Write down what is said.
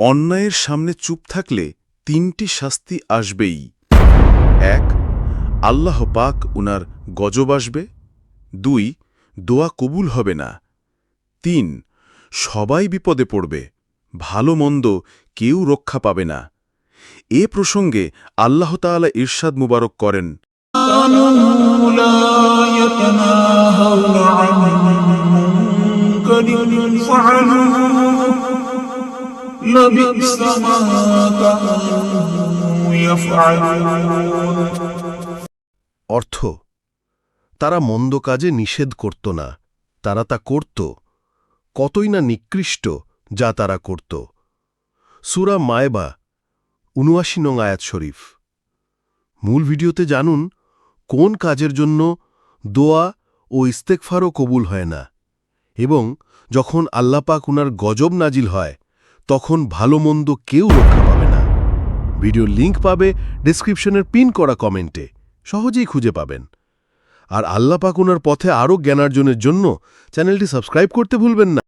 অন্যায়ের সামনে চুপ থাকলে তিনটি শাস্তি আসবেই এক আল্লাহ পাক উনার গজব আসবে দুই দোয়া কবুল হবে না তিন সবাই বিপদে পড়বে ভালো মন্দ কেউ রক্ষা পাবে না এ প্রসঙ্গে আল্লাহ তাআলা ইরশাদ মুবারক করেন كانوا لا يتناهون عن منكر فعلوه لبئس ما كانوا يفعلون অর্থ তারা মন্দ কাজে নিষেধ করত না তারা তা করত কতই না নিকৃষ্ট যা তারা করত সুরা মায়বা উনআশি নং আয়াত শরীফ মূল ভিডিওতে জানুন কোন কাজের জন্য দোয়া ও ইস্তেকফারও কবুল হয় না এবং যখন আল্লাপাক উনার গজব নাজিল হয় তখন ভালো মন্দ কেউ রক্ষা পাবে না। ভিডিও লিংক পাবে ডিসক্রিপশনের পিন করা কমেন্টে। সহজেই খুঁজে পাবেন। আর আল্লাপাকুনার পথে আরও জ্ঞানার্জনের জন্য চ্যানেলটি সাবস্ক্রাইব করতে ভুলবেন না।